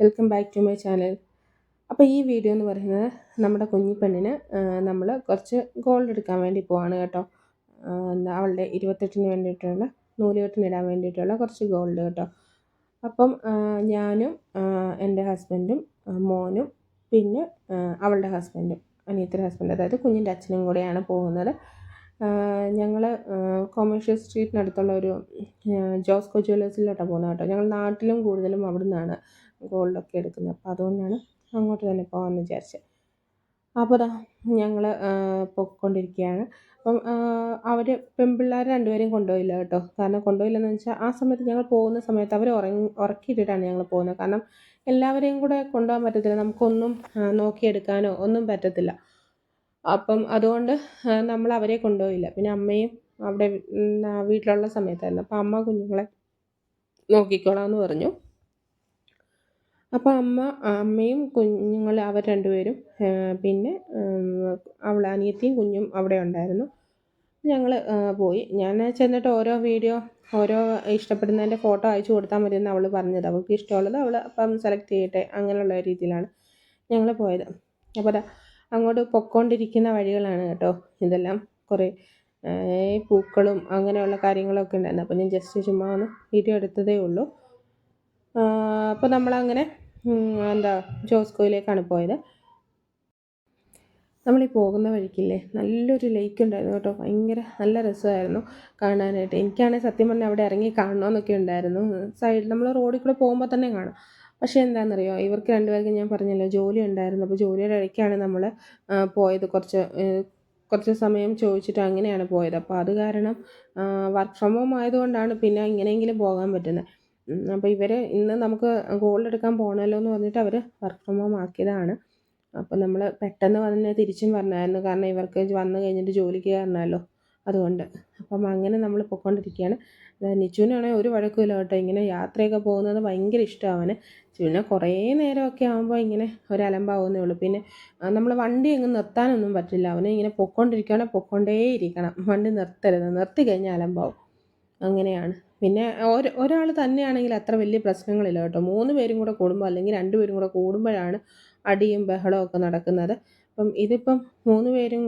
Welcome back to my channel അപ്പോൾ ഈ video എന്ന് പറയുന്നത് നമ്മുടെ കുഞ്ഞിപ്പെണ്ണിന് നമ്മൾ കുറച്ച് ഗോൾഡ് എടുക്കാൻ വേണ്ടി പോവാണ് കേട്ടോ. എന്താ അവളുടെ ഇരുപത്തെട്ടിന് വേണ്ടിയിട്ടുള്ള നൂലുകെട്ടിനിടാൻ വേണ്ടിയിട്ടുള്ള കുറച്ച് ഗോൾഡ് കേട്ടോ. അപ്പം ഞാനും എന്റെ ഹസ്ബൻഡും മോനും പിന്നെ അവളുടെ ഹസ്ബൻഡും അനിയത്തിന്റെ ഹസ്ബൻഡ് അതായത് കുഞ്ഞിന്റെ അച്ഛനും കൂടെയാണ് പോകുന്നത്. ഞങ്ങൾ കൊമേഴ്ഷ്യൽ സ്ട്രീറ്റിനടുത്തുള്ള ഒരു ജോസ്കോ ജ്വല്ലേഴ്സിലോട്ടാണ് പോകുന്നത് കേട്ടോ. ഞങ്ങൾ നാട്ടിലും കൂടുതലും അവിടെ നിന്നാണ് ഗോൾഡൊക്കെ എടുക്കുന്നത്. അപ്പോൾ അതുകൊണ്ടാണ് അങ്ങോട്ട് തന്നെ പോകാമെന്ന് വിചാരിച്ചത് അപ്പോൾ അതാ ഞങ്ങൾ പൊയ്ക്കൊണ്ടിരിക്കുകയാണ്. അപ്പം അവർ പെൺപിള്ളേർ രണ്ടുപേരെയും കൊണ്ടുപോയില്ല കേട്ടോ. കാരണം കൊണ്ടുപോയില്ലെന്ന് വെച്ചാൽ ആ സമയത്ത് ഞങ്ങൾ പോകുന്ന സമയത്ത് അവർ ഉറങ്ങി ഉറക്കിയിട്ടിട്ടാണ് ഞങ്ങൾ പോകുന്നത്. കാരണം എല്ലാവരെയും കൂടെ കൊണ്ടുപോകാൻ പറ്റത്തില്ല. നമുക്കൊന്നും നോക്കിയെടുക്കാനോ ഒന്നും പറ്റത്തില്ല. അപ്പം അതുകൊണ്ട് നമ്മൾ അവരെ കൊണ്ടുപോയില്ല. പിന്നെ അമ്മയും അവിടെ വീട്ടിലുള്ള സമയത്തായിരുന്നു. അപ്പം അമ്മ കുഞ്ഞുങ്ങളെ നോക്കിക്കോളാം എന്ന് പറഞ്ഞു. അപ്പോൾ അമ്മ അമ്മയും കുഞ്ഞുങ്ങൾ അവർ രണ്ടുപേരും പിന്നെ അവൾ അനിയത്തിയും കുഞ്ഞും അവിടെ ഉണ്ടായിരുന്നു. ഞങ്ങൾ പോയി. ഞാൻ ചെന്നിട്ട് ഓരോ വീഡിയോ ഓരോ ഇഷ്ടപ്പെടുന്നതിന്റെ ഫോട്ടോ അയച്ചു കൊടുത്താൽ മതി എന്ന് അവൾ പറഞ്ഞത്. അവൾക്ക് ഇഷ്ടമുള്ളത് അവൾ അപ്പം സെലക്ട് ചെയ്യട്ടെ അങ്ങനെയുള്ള രീതിയിലാണ് ഞങ്ങൾ പോയത്. അപ്പോൾ അങ്ങോട്ട് പൊക്കോണ്ടിരിക്കുന്ന വഴികളാണ് കേട്ടോ. ഇതെല്ലാം കുറേ പൂക്കളും അങ്ങനെയുള്ള കാര്യങ്ങളൊക്കെ ഉണ്ടായിരുന്നു അപ്പോൾ ഞാൻ ജസ്റ്റ് ചുമ്മാ ഒന്ന് വീഡിയോ എടുത്തതേ ഉള്ളൂ. അപ്പോൾ നമ്മളങ്ങനെ എന്താ ജോസ്കോയിലേക്കാണ് പോയത്. നമ്മൾ ഈ പോകുന്ന വഴിക്കില്ലേ നല്ലൊരു ലേക്ക് ഉണ്ടായിരുന്നു കേട്ടോ. ഭയങ്കര നല്ല രസമായിരുന്നു കാണാനായിട്ട്. എനിക്കാണെങ്കിൽ സത്യം പറഞ്ഞാൽ അവിടെ ഇറങ്ങി കാണണമെന്നൊക്കെ ഉണ്ടായിരുന്നു. സൈഡിൽ നമ്മൾ റോഡിൽ കൂടെ പോകുമ്പോൾ തന്നെ കാണാം. പക്ഷേ എന്താണെന്നറിയോ ഇവർക്ക് രണ്ടുപേർക്കും ഞാൻ പറഞ്ഞല്ലോ ജോലി ഉണ്ടായിരുന്നു. അപ്പോൾ ജോലിയുടെ ഇടയ്ക്കാണ് നമ്മൾ പോയത് കുറച്ച് കുറച്ച് സമയം ചോദിച്ചിട്ട് അങ്ങനെയാണ് പോയത്. അപ്പോൾ അത് കാരണം വർക്ക് ഫ്രം ഹോം ആയതുകൊണ്ടാണ് പിന്നെ ഇങ്ങനെയെങ്കിലും പോകാൻ പറ്റുന്നത്. അപ്പോൾ ഇവർ ഇന്ന് നമുക്ക് ഗോൾഡ് എടുക്കാൻ പോകണമല്ലോ എന്ന് പറഞ്ഞിട്ട് അവർ വർക്ക് ഫ്രം ഹോം ആക്കിയതാണ്. അപ്പോൾ നമ്മൾ പെട്ടെന്ന് വന്ന് തിരിച്ചും പറഞ്ഞായിരുന്നു കാരണം ഇവർക്ക് വന്നു കഴിഞ്ഞിട്ട് ജോലിക്ക് കയറണമല്ലോ. അതുകൊണ്ട്. അപ്പം അങ്ങനെ നമ്മൾ പൊയ്ക്കൊണ്ടിരിക്കുകയാണ് നിച്ചുവിനാണെങ്കിൽ ഒരു വഴക്കുമില്ല കേട്ടോ. ഇങ്ങനെ യാത്രയൊക്കെ പോകുന്നത് ഭയങ്കര ഇഷ്ടമാണ് പിന്നെ കുറേ നേരമൊക്കെ ആകുമ്പോൾ ഇങ്ങനെ ഒരു ഉള്ളൂ. പിന്നെ നമ്മൾ വണ്ടി അങ്ങ് നിർത്താനൊന്നും പറ്റില്ല. അവനെ ഇങ്ങനെ പൊയ്ക്കൊണ്ടിരിക്കുകയാണെങ്കിൽ പൊയ്ക്കൊണ്ടേ ഇരിക്കണം വണ്ടി നിർത്തരുത്. നിർത്തി കഴിഞ്ഞാൽ അലമ്പാവും. അങ്ങനെയാണ്. പിന്നെ ഒരു ഒരാൾ തന്നെയാണെങ്കിൽ അത്ര വലിയ പ്രശ്നങ്ങളില്ല കേട്ടോ. മൂന്ന് പേരും കൂടെ കൂടുമ്പോൾ അല്ലെങ്കിൽ രണ്ട് പേരും കൂടെ കൂടുമ്പോഴാണ് അടിയും ബഹളവും ഒക്കെ നടക്കുന്നത്. അപ്പം ഇതിപ്പം മൂന്ന് പേരും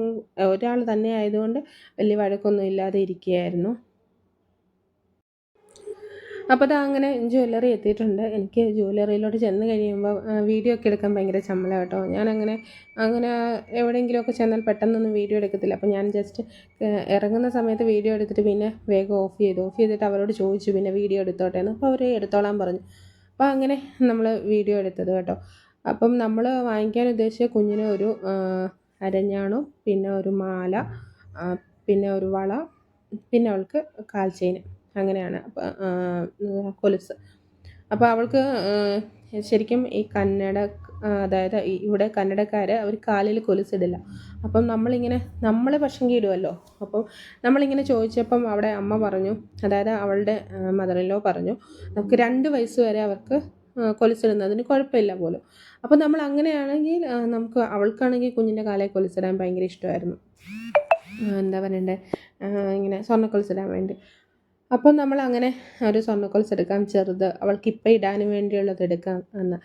ഒരാൾ തന്നെ ആയതുകൊണ്ട് വലിയ വഴക്കൊന്നും ഇല്ലാതെ ഇരിക്കുകയായിരുന്നു. അപ്പോൾ അത് അങ്ങനെ ജ്വല്ലറി എത്തിയിട്ടുണ്ട്. എനിക്ക് ജ്വല്ലറിയിലോട്ട് ചെന്ന് കഴിയുമ്പോൾ വീഡിയോ ഒക്കെ എടുക്കാൻ ഭയങ്കര ചമ്മല കേട്ടോ. ഞാനങ്ങനെ അങ്ങനെ എവിടെയെങ്കിലുമൊക്കെ ചെന്നാൽ പെട്ടെന്നൊന്നും വീഡിയോ എടുക്കത്തില്ല. അപ്പോൾ ഞാൻ ജസ്റ്റ് ഇറങ്ങുന്ന സമയത്ത് വീഡിയോ എടുത്തിട്ട് പിന്നെ വേഗം ഓഫ് ചെയ്തു. ഓഫ് ചെയ്തിട്ട് അവരോട് ചോദിച്ചു പിന്നെ വീഡിയോ എടുത്തോട്ടേന്ന് അപ്പോൾ അവർ എടുത്തോളാൻ പറഞ്ഞു. അപ്പോൾ അങ്ങനെ നമ്മൾ വീഡിയോ എടുത്തത് കേട്ടോ. അപ്പം നമ്മൾ വാങ്ങിക്കാൻ ഉദ്ദേശിച്ച കുഞ്ഞിന് ഒരു അരഞ്ഞാണോ പിന്നെ ഒരു മാല പിന്നെ ഒരു വള പിന്നെ അവൾക്ക് കാൽ അങ്ങനെയാണ് അപ്പം കൊലുസ്. അപ്പോൾ അവൾക്ക് ശരിക്കും ഈ കന്നഡ അതായത് ഇവിടെ കന്നഡക്കാർ അവർ കാലിൽ കൊലുസിടില്ല അപ്പം നമ്മളിങ്ങനെ നമ്മൾ പക്ഷെങ്കിൽ ഇടുമല്ലോ അപ്പം നമ്മളിങ്ങനെ ചോദിച്ചപ്പം അവിടെ അമ്മ പറഞ്ഞു അതായത് അവളുടെ മദറിലോ പറഞ്ഞു നമുക്ക് രണ്ട് വയസ്സ് വരെ അവർക്ക് ആ, കുഴപ്പമില്ല പോലും. അപ്പോൾ നമ്മൾ അങ്ങനെയാണെങ്കിൽ നമുക്ക് അവൾക്കാണെങ്കിൽ കുഞ്ഞിന്റെ കാലയെ കൊലുസിടാൻ ഭയങ്കര ഇഷ്ടമായിരുന്നു. എന്താ പറയണ്ടേ? ഇങ്ങനെ സ്വർണക്കൊലുസിടാൻ വേണ്ടി. അപ്പം നമ്മൾ അങ്ങനെ ഒരു സ്വർണക്കൊലുസ് എടുക്കാം ചെറുത്. അവൾക്ക് ഇപ്പം ഇടാനും വേണ്ടിയുള്ളത് എടുക്കാം എന്ന്.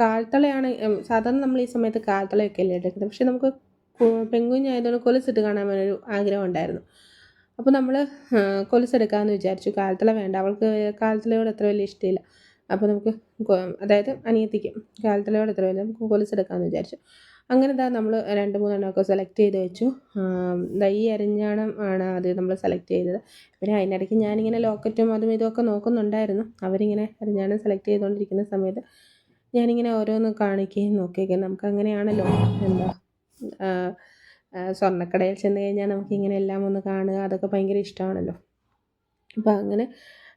കാൽത്തളയാണ് സാധാരണ നമ്മൾ ഈ സമയത്ത് കാൽത്തളയൊക്കെ അല്ലേ എടുക്കുന്നത്. പക്ഷേ നമുക്ക് പെങ്കുഞ്ഞായതുകൊണ്ട് കൊലുസിട്ട് കാണാൻ ഒരു ആഗ്രഹം ഉണ്ടായിരുന്നു. അപ്പോൾ നമ്മൾ കൊലുസെടുക്കാമെന്ന് വിചാരിച്ചു. കാൽത്തള വേണ്ട. അവൾക്ക് കാൽത്തളയോട് അത്ര വലിയ ഇഷ്ടമില്ല. അപ്പോൾ നമുക്ക് അതായത് അനിയത്തിക്ക് കാൽത്തളയോട് എത്ര വരെ നമുക്ക് കൊലുസെടുക്കാമെന്ന് വിചാരിച്ചു. അങ്ങനെ ഇതാ നമ്മൾ രണ്ട് മൂന്നെണ്ണമൊക്കെ സെലക്ട് ചെയ്ത് വെച്ചു. ഈ അരിഞ്ഞാണം ആണ് അത് നമ്മൾ സെലക്ട് ചെയ്തത്. പിന്നെ അതിനിടയ്ക്ക് ഞാനിങ്ങനെ ലോക്കറ്റും അതും ഇതുമൊക്കെ നോക്കുന്നുണ്ടായിരുന്നു. അവരിങ്ങനെ അരിഞ്ഞാണം സെലക്ട് ചെയ്തുകൊണ്ടിരിക്കുന്ന സമയത്ത് ഞാനിങ്ങനെ ഓരോന്ന് കാണിക്കുകയും നോക്കുകയൊക്കെ. നമുക്ക് അങ്ങനെയാണല്ലോ എന്താ സ്വർണക്കടയിൽ ചെന്ന് കഴിഞ്ഞാൽ നമുക്കിങ്ങനെ എല്ലാം ഒന്ന് കാണുക. അതൊക്കെ ഭയങ്കര ഇഷ്ടമാണല്ലോ. അപ്പോൾ അങ്ങനെ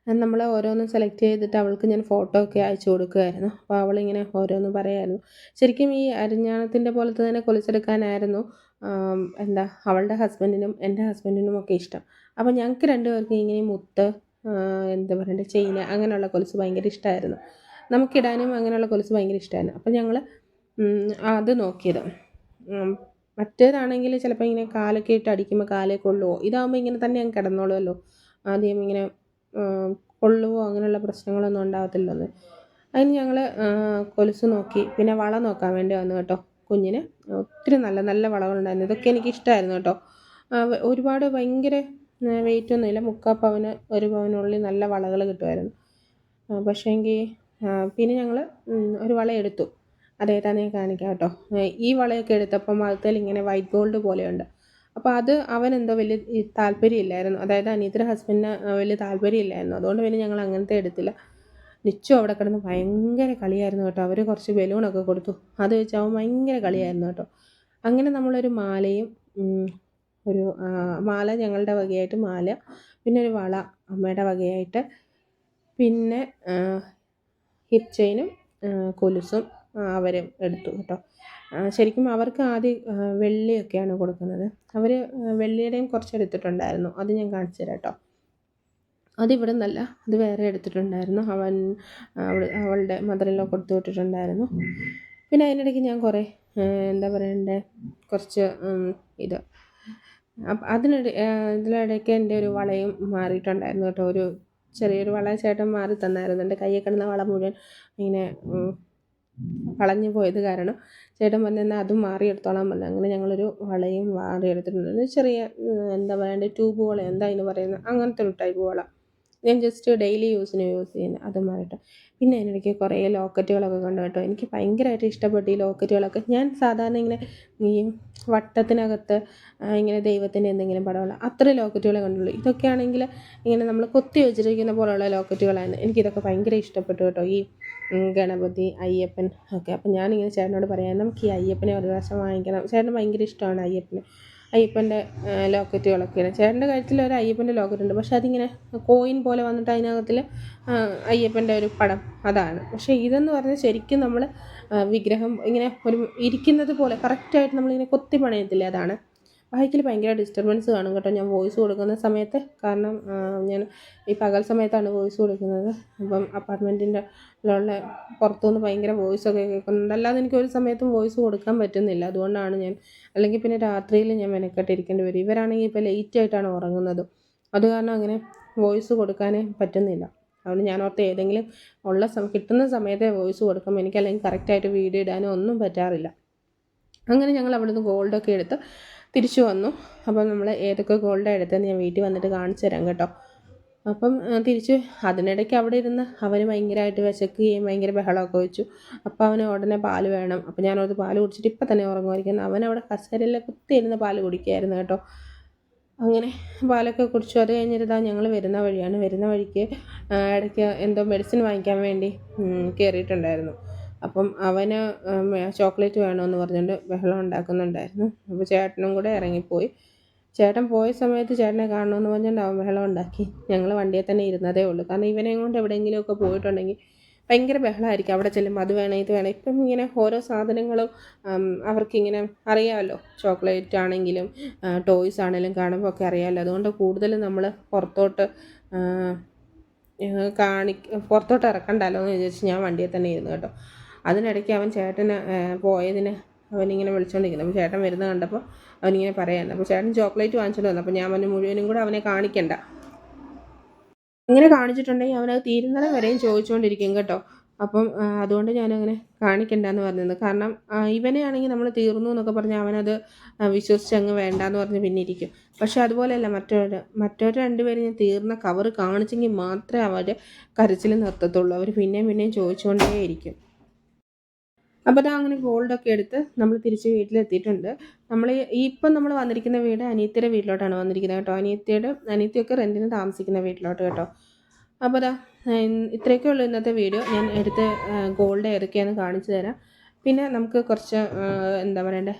നമ്മൾ ഓരോന്നും സെലക്ട് ചെയ്തിട്ട് അവൾക്ക് ഞാൻ ഫോട്ടോ ഒക്കെ അയച്ചു കൊടുക്കുമായിരുന്നു അപ്പോൾ അവളിങ്ങനെ ഓരോന്ന് പറയായിരുന്നു. ശരിക്കും ഈ അരിഞ്ഞാണത്തിന്റെ പോലത്തെ തന്നെ കൊലിച്ചെടുക്കാനായിരുന്നു എന്താ അവളുടെ ഹസ്ബൻഡിനും എന്റെ ഹസ്ബൻഡിനും ഒക്കെ ഇഷ്ടം. അപ്പോൾ ഞങ്ങൾക്ക് രണ്ടുപേർക്കും ഇങ്ങനെ മുത്ത് എന്താ പറയണ്ടേ ചെയിന് അങ്ങനെയുള്ള കൊലുസ് ഭയങ്കര ഇഷ്ടമായിരുന്നു നമുക്കിടാനും അങ്ങനെയുള്ള കൊലുസ് ഭയങ്കര ഇഷ്ടമായിരുന്നു അപ്പോൾ ഞങ്ങൾ അത് നോക്കിയത്. മറ്റേതാണെങ്കിൽ ചിലപ്പോൾ ഇങ്ങനെ കാലൊക്കെ ഇട്ട് അടിക്കുമ്പോൾ കാലേ കൊള്ളുമോ ഇതാകുമ്പോൾ ഇങ്ങനെ തന്നെ അങ്ങ് കിടന്നോളുമല്ലോ ആദ്യം ഇങ്ങനെ കൊള്ളുവോ അങ്ങനെയുള്ള പ്രശ്നങ്ങളൊന്നും ഉണ്ടാകത്തില്ലെന്ന്. അതിന് ഞങ്ങൾ കൊലുസ് നോക്കി പിന്നെ വള നോക്കാൻ വേണ്ടി വന്നു കേട്ടോ. കുഞ്ഞിന് ഒത്തിരി നല്ല നല്ല വളകളുണ്ടായിരുന്നു. ഇതൊക്കെ എനിക്ക് ഇഷ്ടമായിരുന്നു കേട്ടോ ഒരുപാട് ഭയങ്കര വെയിറ്റ് ഒന്നുമില്ല. മുക്കാൽ പവന് ഒരു പവനുള്ളിൽ നല്ല വളകൾ കിട്ടുമായിരുന്നു. പക്ഷേ എങ്കിൽ പിന്നെ ഞങ്ങൾ ഒരു വള എടുത്തു. ഞാൻ കാണിക്കാം കേട്ടോ. ഈ വളയൊക്കെ എടുത്തപ്പം അതിൽ ഇങ്ങനെ വൈറ്റ് ഗോൾഡ് പോലെയുണ്ട്. അപ്പോൾ അത് അവനെന്തോ വലിയ ഈ താല്പര്യമില്ലായിരുന്നു. അതായത് അനിയത്തിന്റെ ഹസ്ബൻഡിന് വലിയ താല്പര്യമില്ലായിരുന്നു. അതുകൊണ്ട് പിന്നെ ഞങ്ങൾ അങ്ങനത്തെ എടുത്തില്ല. നിച്ചു അവിടെ കിടന്ന് ഭയങ്കര കളിയായിരുന്നു കേട്ടോ. അവർ കുറച്ച് ബലൂണൊക്കെ കൊടുത്തു. അത് വെച്ച് അവൻ ഭയങ്കര കളിയായിരുന്നു കേട്ടോ. അങ്ങനെ നമ്മളൊരു മാലയും ഒരു മാല ഞങ്ങളുടെ വകയായിട്ട് മാല പിന്നെ ഒരു വള അമ്മയുടെ വകയായിട്ട്. പിന്നെ ഹിപ്ചെയിനും കൊലുസും അവരും എടുത്തു കേട്ടോ. ശരിക്കും അവർക്ക് ആദ്യം വെള്ളിയൊക്കെയാണ് കൊടുക്കുന്നത്. അവർ വെള്ളിയുടെയും കുറച്ച് എടുത്തിട്ടുണ്ടായിരുന്നു അത് ഞാൻ കാണിച്ചു തരാം കേട്ടോ. അതിവിടെ നിന്നല്ല അത് വേറെ എടുത്തിട്ടുണ്ടായിരുന്നു. അവൻ അവളുടെ മദറിലോ കൊടുത്തു വിട്ടിട്ടുണ്ടായിരുന്നു. പിന്നെ അതിനിടയ്ക്ക് ഞാൻ കുറേ എന്താ പറയണ്ടേ കുറച്ച് ഇത് അപ്പം അതിനിടെ ഇതിനിടയ്ക്ക് എന്റെ ഒരു വളയും മാറിയിട്ടുണ്ടായിരുന്നു കേട്ടോ. ഒരു ചെറിയൊരു വള ചേട്ടൻ മാറി തന്നായിരുന്നു. എന്റെ കയ്യിൽ കിടന്ന വള മുഴുവൻ ഇങ്ങനെ ഉം, വളഞ്ഞു പോയത് കാരണം ചേട്ടൻ പറഞ്ഞു എന്നാൽ അതും മാറിയെടുത്തോളാൻ പറഞ്ഞു. അങ്ങനെ ഞങ്ങളൊരു വളയും മാറിയെടുത്തിട്ടുണ്ട് ചെറിയ എന്താ പറയണ്ടേ ട്യൂബ് വള എന്താ അതിന് പറയുന്നത്? അങ്ങനത്തെ ഒരു ടൈപ്പ് വള. ഞാൻ ജസ്റ്റ് ഡെയിലി യൂസിന് യൂസ് ചെയ്യുന്നത് അത് മാറിയിട്ട്. പിന്നെ അതിനിടയ്ക്ക് കുറേ ലോക്കറ്റുകളൊക്കെ കണ്ടു കേട്ടോ. എനിക്ക് ഭയങ്കരമായിട്ട് ഇഷ്ടപ്പെട്ടു ഈ ലോക്കറ്റുകളൊക്കെ ഞാൻ സാധാരണ ഇങ്ങനെ ഈ വട്ടത്തിനകത്ത് ഇങ്ങനെ ദൈവത്തിന്റെ എന്തെങ്കിലും പടമുള്ള അത്ര ലോക്കറ്റുകളെ കണ്ടുള്ളൂ. ഇതൊക്കെയാണെങ്കിൽ ഇങ്ങനെ നമ്മൾ കൊത്തി വെച്ചിരിക്കുന്ന പോലുള്ള ലോക്കറ്റുകളാണ് എനിക്കിതൊക്കെ ഭയങ്കര ഇഷ്ടപ്പെട്ടു കേട്ടോ. ഈ ഗണപതി അയ്യപ്പൻ ഒക്കെ. അപ്പം ഞാനിങ്ങനെ ചേട്ടനോട് പറയാം നമുക്ക് ഈ അയ്യപ്പനെ ഒരു പ്രാവശ്യം വാങ്ങിക്കണം. ചേട്ടന് ഭയങ്കര ഇഷ്ടമാണ് അയ്യപ്പനെ. അയ്യപ്പന്റെ ലോക്കറ്റുകളൊക്കെയാണ് ചേട്ടന്റെ കഴുത്തിൽ ഒരു അയ്യപ്പന്റെ ലോക്കറ്റ് ഉണ്ട്. പക്ഷെ അതിങ്ങനെ കോയിൻ പോലെ വന്നിട്ട് അതിനകത്തിൽ അയ്യപ്പന്റെ ഒരു പടം അതാണ്. പക്ഷേ ഇതെന്ന് പറഞ്ഞാൽ ശരിക്കും നമ്മൾ വിഗ്രഹം ഇങ്ങനെ ഒരു ഇരിക്കുന്നത് പോലെ കറക്റ്റായിട്ട് നമ്മളിങ്ങനെ കൊത്തി പണയത്തില്ലേ അതാണ്. ബൈക്കിൽ ഭയങ്കര ഡിസ്റ്റർബൻസ് കാണും കേട്ടോ. ഞാൻ വോയിസ് കൊടുക്കുന്ന സമയത്ത്. കാരണം ഞാൻ ഈ പകൽ സമയത്താണ് വോയിസ് കൊടുക്കുന്നത്. അപ്പം അപ്പാർട്ട്മെന്റിന്റെ ഉള്ള പുറത്തുനിന്ന് ഭയങ്കര വോയിസൊക്കെ കേൾക്കുന്നുണ്ട് അല്ലാതെ എനിക്ക് ഒരു സമയത്തും വോയിസ് കൊടുക്കാൻ പറ്റുന്നില്ല. അതുകൊണ്ടാണ് ഞാൻ അല്ലെങ്കിൽ പിന്നെ രാത്രിയിൽ ഞാൻ മെനക്കെട്ടിരിക്കേണ്ടി വരും. ഇവരാണെങ്കിൽ ഇപ്പോൾ ലേറ്റ് ആയിട്ടാണ് ഉറങ്ങുന്നത്. അത് കാരണം അങ്ങനെ വോയിസ് കൊടുക്കാനേ പറ്റുന്നില്ല. അതുകൊണ്ട് ഞാൻ ഓർത്ത് ഏതെങ്കിലും ഉള്ള സമയം കിട്ടുന്ന സമയത്തെ വോയിസ് കൊടുക്കും. എനിക്ക് അല്ലെങ്കിൽ കറക്റ്റായിട്ട് വീഡിയോ ഇടാനോ ഒന്നും പറ്റാറില്ല. അങ്ങനെ ഞങ്ങൾ അവിടുന്ന് ഗോൾഡൊക്കെ എടുത്ത് തിരിച്ചു വന്നു. അപ്പം നമ്മൾ ഏതൊക്കെ ഗോൾഡ് എടുത്തതെന്ന് ഞാൻ വീട്ടിൽ വന്നിട്ട് കാണിച്ചു തരാം കേട്ടോ. അപ്പം തിരിച്ച് അതിനിടയ്ക്ക് അവിടെ ഇരുന്ന് അവന് ഭയങ്കരമായിട്ട് വിശക്കുകയും ഭയങ്കര ബഹളമൊക്കെ വെച്ചു. അപ്പം അവന് ഉടനെ പാൽ വേണം. അപ്പോൾ ഞാനത് പാൽ കുടിച്ചിട്ട് ഇപ്പം തന്നെ ഉറങ്ങുമായിരിക്കുന്നു അവൻ അവിടെ കുത്തി കുത്തിയിരുന്ന് പാൽ കുടിക്കുകയായിരുന്നു കേട്ടോ. അങ്ങനെ പാലൊക്കെ കുടിച്ചു. അത് കഴിഞ്ഞിരുന്നാൽ ഞങ്ങൾ വരുന്ന വഴിയാണ്. വരുന്ന വഴിക്ക് ഇടയ്ക്ക് എന്തോ മെഡിസിൻ വാങ്ങിക്കാൻ വേണ്ടി കയറിയിട്ടുണ്ടായിരുന്നു അപ്പം അവന് ചോക്ലേറ്റ് വേണമെന്ന് പറഞ്ഞുകൊണ്ട് ബഹളം ഉണ്ടാക്കുന്നുണ്ടായിരുന്നു. അപ്പോൾ ചേട്ടനും കൂടെ ഇറങ്ങിപ്പോയി. ചേട്ടൻ പോയ സമയത്ത് ചേട്ടനെ കാണണമെന്ന് പറഞ്ഞുകൊണ്ട് അവൻ ബഹളം ഉണ്ടാക്കി. ഞങ്ങൾ വണ്ടിയിൽ തന്നെ ഇരുന്നതേ ഉള്ളൂ. കാരണം ഇവനെ കൊണ്ട് എവിടെയെങ്കിലുമൊക്കെ പോയിട്ടുണ്ടെങ്കിൽ ഭയങ്കര ബഹളമായിരിക്കും അവിടെ ചെല്ലുമ്പോൾ അത് വേണം ഇത് വേണം. ഇപ്പം ഇങ്ങനെ ഓരോ സാധനങ്ങളും അവർക്കിങ്ങനെ അറിയാമല്ലോ ചോക്ലേറ്റ് ആണെങ്കിലും ടോയ്സ് ആണെങ്കിലും കാണുമ്പോൾ ഒക്കെ അറിയാമല്ലോ അതുകൊണ്ട് കൂടുതലും നമ്മൾ പുറത്തോട്ട് കാണി പുറത്തോട്ട് ഇറക്കണ്ടല്ലോ എന്ന് വിചാരിച്ച് ഞാൻ വണ്ടിയിൽ തന്നെ ഇരുന്നു കേട്ടോ. അതിനിടയ്ക്ക് അവൻ ചേട്ടന് പോയതിന് അവനിങ്ങനെ വിളിച്ചുകൊണ്ടിരിക്കുന്നു അപ്പോൾ ചേട്ടൻ വരുന്ന കണ്ടപ്പോൾ അവനിങ്ങനെ പറയായിരുന്നു. അപ്പോൾ ചേട്ടൻ ചോക്ലേറ്റ് വാങ്ങിച്ചിട്ട് വന്നു. അപ്പോൾ ഞാൻ അവന് മുഴുവനും കൂടെ അവനെ കാണിക്കണ്ട. ഇങ്ങനെ കാണിച്ചിട്ടുണ്ടെങ്കിൽ അവനത് തീരുന്നത് വരെയും ചോദിച്ചുകൊണ്ടിരിക്കും കേട്ടോ. അപ്പം അതുകൊണ്ട് ഞാനങ്ങനെ കാണിക്കണ്ടെന്ന് പറഞ്ഞത് കാരണം ഇവനെ ആണെങ്കിൽ നമ്മൾ തീർന്നു എന്നൊക്കെ പറഞ്ഞ് അവനത് വിശ്വസിച്ച് അങ്ങ് വേണ്ടാന്ന് പറഞ്ഞ് പിന്നെ ഇരിക്കും പക്ഷെ അതുപോലെയല്ല മറ്റൊരു മറ്റൊരു രണ്ടുപേരും ഞാൻ തീർന്ന കവർ കാണിച്ചെങ്കിൽ മാത്രമേ അവർ കരച്ചിൽ നിർത്തത്തുള്ളൂ. അവർ പിന്നെയും പിന്നെയും ചോദിച്ചുകൊണ്ടേയിരിക്കും അപ്പോൾ ഇതാ അങ്ങനെ ഗോൾഡൊക്കെ എടുത്ത് നമ്മൾ തിരിച്ച് വീട്ടിലെത്തിയിട്ടുണ്ട്. നമ്മൾ ഇപ്പം നമ്മൾ വന്നിരിക്കുന്ന വീട് അനിയത്തിയുടെ വീട്ടിലോട്ടാണ് വന്നിരിക്കുന്നത് കേട്ടോ. അനിയത്തിയുടെ അനിയത്തിയൊക്കെ റെന്റിന് താമസിക്കുന്ന വീട്ടിലോട്ട് കേട്ടോ. അപ്പോൾ അതാ ഇത്രയൊക്കെ ഉള്ളൂ ഇന്നത്തെ വീഡിയോ. ഞാൻ എടുത്ത് ഗോൾഡ് ഏതൊക്കെയാണ് കാണിച്ചു തരാം. പിന്നെ നമുക്ക് കുറച്ച് എന്താ പറയണ്ടേ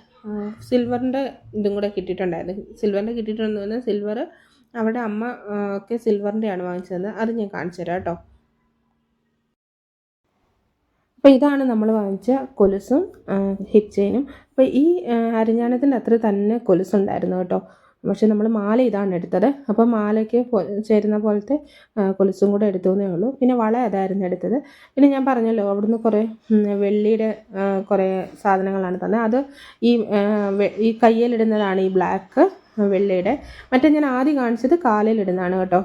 സിൽവറിന്റെ ഇതും കൂടെ കിട്ടിയിട്ടുണ്ടായിരുന്നു. സിൽവറിന്റെ കിട്ടിയിട്ടുണ്ടെന്ന് പറഞ്ഞാൽ സിൽവർ അവിടെ അമ്മ ഒക്കെ സിൽവറിന്റെയാണ് വാങ്ങിച്ചത്. അത് ഞാൻ കാണിച്ചു തരാം കേട്ടോ. അപ്പോൾ ഇതാണ് നമ്മൾ വാങ്ങിച്ച കൊലുസും ഹിപ്പ് ചെയിനും. അപ്പോൾ ഈ അരഞ്ഞാണത്തിന്റെ അത്ര തന്നെ കൊലുസുണ്ടായിരുന്നു കേട്ടോ. പക്ഷെ നമ്മൾ മാല ഇതാണ് എടുത്തത്. അപ്പോൾ മാലയ്ക്ക് ചേരുന്ന പോലത്തെ കൊലുസും കൂടെ എടുത്തു ഉള്ളൂ. പിന്നെ വള അതായിരുന്നു എടുത്തത് പിന്നെ ഞാൻ പറഞ്ഞല്ലോ അവിടുന്ന് കുറേ വെള്ളിയുടെ കുറേ സാധനങ്ങളാണ് തന്നത്. അത് ഈ ഈ കയ്യിലിടുന്നതാണ് ഈ ബ്ലാക്ക്. വെള്ളിയുടെ. മറ്റേ ഞാൻ ആദ്യം കാണിച്ചത് കാലയിലിടുന്നതാണ് കേട്ടോ.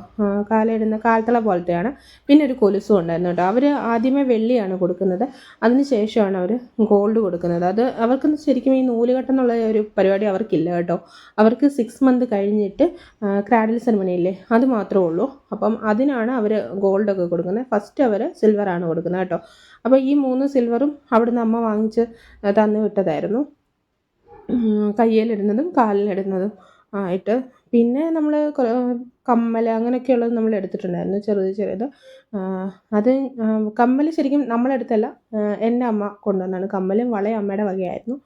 കാലയിടുന്ന കാൽത്തള പോലത്തെയാണ്. പിന്നെ ഒരു കൊലുസും ഉണ്ടായിരുന്നു കേട്ടോ. അവർ ആദ്യമേ വെള്ളിയാണ് കൊടുക്കുന്നത്. അതിന് ശേഷമാണ് അവർ ഗോൾഡ് കൊടുക്കുന്നത്. അത് അവർക്ക് ശരിക്കും ഈ നൂലുകെട്ടെന്നുള്ള ഒരു പരിപാടി അവർക്കില്ല കേട്ടോ. അവർക്ക് സിക്സ് മന്ത് കഴിഞ്ഞിട്ട് ക്രാഡിൽ സെറമണി ഇല്ലേ? അത് മാത്രമേ ഉള്ളൂ. അപ്പം അതിനാണ് അവർ ഗോൾഡൊക്കെ കൊടുക്കുന്നത്. ഫസ്റ്റ് അവർ സിൽവറാണ് കൊടുക്കുന്നത് കേട്ടോ. അപ്പോൾ ഈ മൂന്ന് സിൽവറും അവിടുന്ന് അമ്മ വാങ്ങിച്ച് തന്നു വിട്ടതായിരുന്നു. കയ്യിലിടുന്നതും കാലിലിടുന്നതും ആയിട്ട്. പിന്നെ നമ്മൾ കമ്മൽ അങ്ങനെയൊക്കെയുള്ളത് നമ്മൾ എടുത്തിട്ടുണ്ടായിരുന്നു ചെറുത് ചെറുത് അത് കമ്മൽ ശരിക്കും നമ്മളെടുത്തല്ല എന്റെ അമ്മ കൊണ്ടുവന്നാണ്. കമ്മലും വളയും അമ്മയുടെ വകയായിരുന്നു.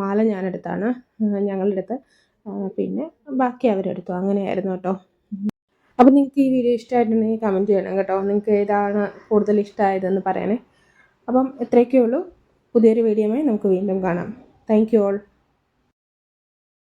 മാല ഞാനെടുത്താണ് ഞങ്ങളെടുത്ത്. പിന്നെ ബാക്കി അവരെടുത്തു. അങ്ങനെയായിരുന്നു കേട്ടോ. അപ്പോൾ നിങ്ങൾക്ക് ഈ വീഡിയോ ഇഷ്ടമായിട്ടുണ്ടെങ്കിൽ കമന്റ് ചെയ്യണം കേട്ടോ. നിങ്ങൾക്ക് ഏതാണ് കൂടുതൽ ഇഷ്ടമായതെന്ന് പറയണേ. അപ്പം ഇത്രയൊക്കെ ഉള്ളൂ പുതിയൊരു വീഡിയോയുമായി നമുക്ക് വീണ്ടും കാണാം. Thank you all